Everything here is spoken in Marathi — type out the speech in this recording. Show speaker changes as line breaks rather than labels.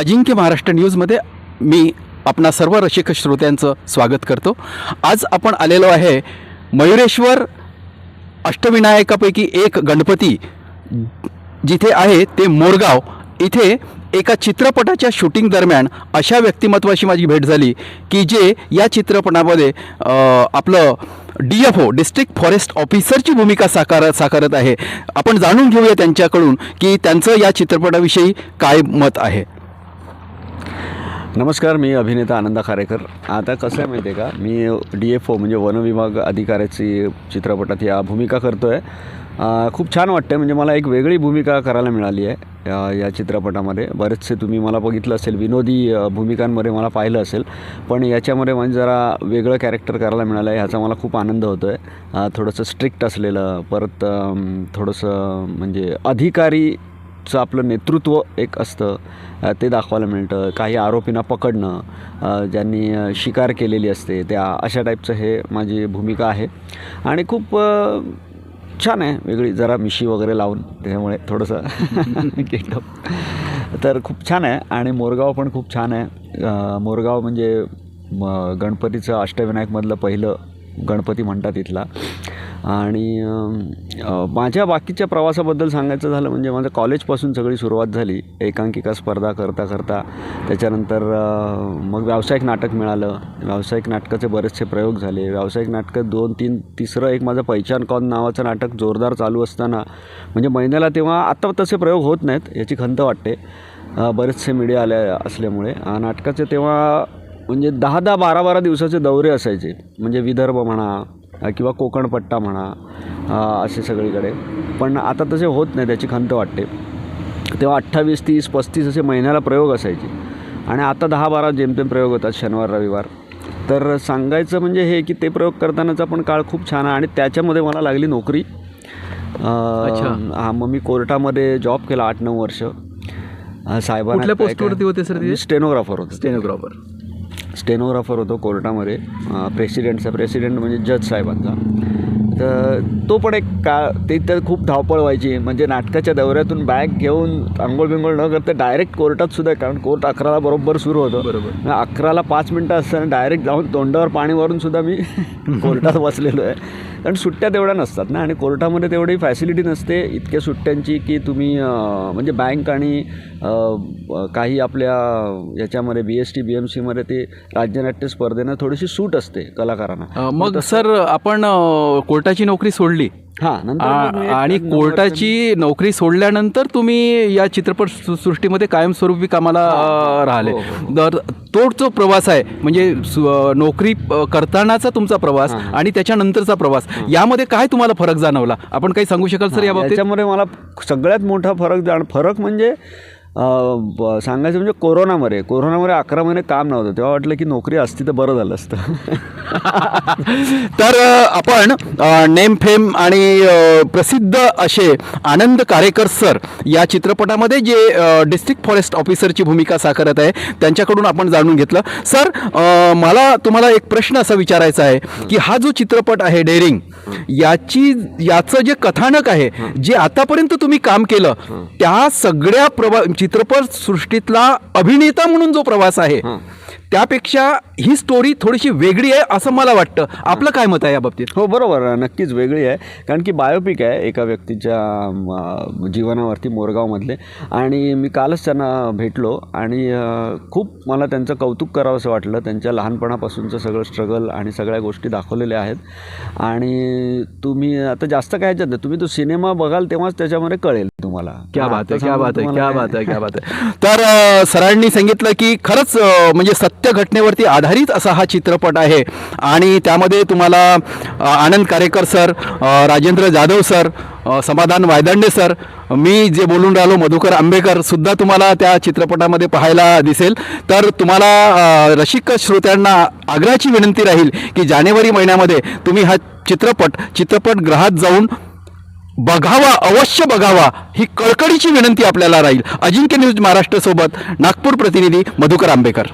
अजिंक्य महाराष्ट्र न्यूजमध्ये मी आपणा सर्व रसिक श्रोत्यांचं स्वागत करतो. आज आपण आलेलो आहे मयुरेश्वर अष्टविनायकापैकी एक गणपती जिथे आहे ते मोरगाव. इथे एका चित्रपटाच्या शूटिंग दरम्यान अशा व्यक्तिमत्वाशी माझी भेट झाली की जे या चित्रपटामध्ये आपलं D F O district forest ऑफिसरची भूमिका साकार साकारत आहे. आपण जाणून घेऊया त्यांच्याकडून की त्यांचं या चित्रपटाविषयी काय मत आहे.
नमस्कार मी अभिनेता आनंदा खारेकर. आता कसं आहे माहिती आहे का? मी डी एफ ओ म्हणजे वनविभाग अधिकाऱ्याची चित्रपटात या भूमिका करतो आहे खूप छान वाटतं म्हणजे मला एक वेगळी भूमिका करायला मिळाली आहे या- या चित्रपटामध्ये. बरेचसे तुम्ही मला बघितलं असेल विनोदी भूमिकांमध्ये मला पाहिलं असेल. पण याच्यामध्ये म्हणजे जरा वेगळं कॅरेक्टर करायला मिळालं आहे ह्याचा मला खूप आनंद होतो आहे थोडंसं स्ट्रिक्ट असलेलं परत थोडंसं म्हणजे अधिकारी चं आपलं नेतृत्व एक असतं ते दाखवायला मिळतं. काही आरोपींना पकडणं ज्यांनी शिकार केलेली असते त्या अशा टाईपचं हे माझी भूमिका आहे. आणि खूप छान आहे वेगळी जरा मिशी वगैरे लावून त्यामुळे थोडंसं गेटअप तर खूप छान आहे आणि मोरगाव पण खूप छान आहे. मोरगाव म्हणजे म गणपतीचं अष्टविनायकमधलं पहिलं गणपती म्हणतात इथला. आणि माझ्या बाकीच्या प्रवासाबद्दल सांगायचं झालं म्हणजे माझं कॉलेजपासून सगळी सुरुवात झाली. एकांकिका स्पर्धा करता करता. त्याच्यानंतर मग व्यावसायिक नाटक मिळालं. व्यावसायिक नाटकाचे बरेचसे प्रयोग झाले. व्यावसायिक नाटकं दोन तीन तिसरं एक माझं पैचान कॉन नावाचं नाटक जोरदार चालू असताना म्हणजे महिन्याला तेव्हा आत्ता तसे प्रयोग होत नाहीत याची खंत वाटते. बरेचसे मीडिया आल्या असल्यामुळे. नाटकाचे तेव्हा म्हणजे दहा दहा बारा बारा दिवसाचे दौरे असायचे. म्हणजे विदर्भ म्हणा किंवा कोकणपट्टा म्हणा असे सगळीकडे. पण आता तसे होत नाही त्याची खंत वाटते. तेव्हा अठ्ठावीस तीस पस्तीस असे महिन्याला प्रयोग असायचे. आणि आता दहा बारा जेमतेम प्रयोग होतात शनिवार रविवार. तर सांगायचं म्हणजे हे की ते प्रयोग करतानाचा पण काळ खूप छान आहे आणि त्याच्यामध्ये मला लागली नोकरी. हा मग मी कोर्टामध्ये जॉब केला आठ नऊ वर्ष. साहेबांना
पोस्टवरती होते सर
स्टेनोग्राफर होतो.
स्टेनोग्राफर.
स्टेनोग्राफर होतो कोर्टामध्ये प्रेसिडेंटचा प्रेसिडेंट म्हणजे जज साहेबांचा. तर तो पण एक का ते तर खूप धावपळ व्हायची. म्हणजे नाटकाच्या दौऱ्यातून बॅग घेऊन आंघोळ बिंघोळ न करता डायरेक्ट कोर्टात सुद्धा कारण कोर्ट अकराला बरोबर सुरू होतं.
बरोबर.
अकराला पाच मिनटं असताना डायरेक्ट जाऊन तोंडावर पाणी मारून सुद्धा मी कोर्टात बसलेलो आहे. कारण सुट्ट्या तेवढ्या नसतात ना आणि कोर्टामध्ये तेवढी फॅसिलिटी नसते. इतक्या सुट्ट्यांची की तुम्ही म्हणजे बँक आणि काही आपल्या याच्यामध्ये B S T B M सीमध्ये ते राज्यनाट्य स्पर्धेनं थोडीशी सूट असते कलाकारांना.
मग सर आपण अ, कोर्टाची नोकरी सोडली.
हां नंतर मग मी
आ-
एक
आणि
नऊ
कोर्टाची नोकरी सोडल्यानंतर तुम्ही या चित्रपट सृ- सृष्टीमध्ये कायमस्वरूपी कामाला अ, राहिले. तर तो जो प्रवास आहे. म्हणजे सु- अ, नोकरी अ, करतानाचा तुमचा प्रवास आणि त्याच्यानंतरचा प्रवास. यामध्ये काय तुम्हाला फरक जाणवला? आपण काही सांगू शकाल सर या बाबतीत
याच्यामध्ये मला सगळ्यात मोठा फरक जाण फरक म्हणजे सांगायचं म्हणजे कोरोनामध्ये. कोरोनामध्ये अकरा महिने काम नव्हतं. तेव्हा वाटलं की नोकरी असती तर बरं झालं असतं.
तर आपण नेम फेम आणि प्रसिद्ध असे आनंद कारेकर सर या चित्रपटामध्ये जे डिस्ट्रिक्ट फॉरेस्ट ऑफिसरची भूमिका साकारत आहे त्यांच्याकडून आपण जाणून घेतलं. सर मला तुम्हाला एक प्रश्न असा विचारायचा आहे की हा जो चित्रपट आहे डेअरिंग याची याचं जे कथानक आहे जे आतापर्यंत तुम्ही काम केलं त्या सगळ्या प्रवा चित्रपट सृष्टीतला अभिनेता म्हणून जो प्रवास आहे त्यापेक्षा ही स्टोरी थोडीशी वेगळी आहे असं मला वाटतं. आपलं काय मत आहे या बाबतीत?
हो बरोबर. नक्कीच वेगळी आहे. कारण की बायोपिक आहे एका व्यक्तीच्या जीवनावरती मोरगावमधले. आणि मी कालच त्यांना भेटलो आणि खूप मला त्यांचं कौतुक करावं असं वाटलं. त्यांच्या लहानपणापासूनचं सगळं स्ट्रगल आणि सगळ्या गोष्टी दाखवलेल्या आहेत. आणि तुम्ही आता जास्त काय ह्याच्यात नाही. तुम्ही तो सिनेमा बघाल तेव्हाच त्याच्यामध्ये कळेल तुम्हाला.
क्या बात आहे क्या बात आहे क्या बात आहे क्या बात आहे. तर सरांनी सांगितलं की खरंच म्हणजे सत्य घटनेवरती आधारित असा हा चित्रपट आहे. आणि त्यामध्ये तुम्हाला Anand Karekar sir Rajendra Jadhav sir Samadhan Waydande sir मी जे बोलून राहिलो मधुकर आंबेकर सुद्धा तुम्हाला त्या चित्रपटामध्ये पाहायला दिसेल. तर तुम्हाला रसिक श्रोत्यांना आग्रहाची विनंती राहील की जानेवारी महिन्यामध्ये तुम्ही हा चित्रपट चित्रपटगृहात जाऊन बघावा अवश्य बघावा ही कळकळीची विनंती आपल्याला राहील. अजिंक्य न्यूज महाराष्ट्रसोबत नागपूर प्रतिनिधी मधुकर आंबेकर.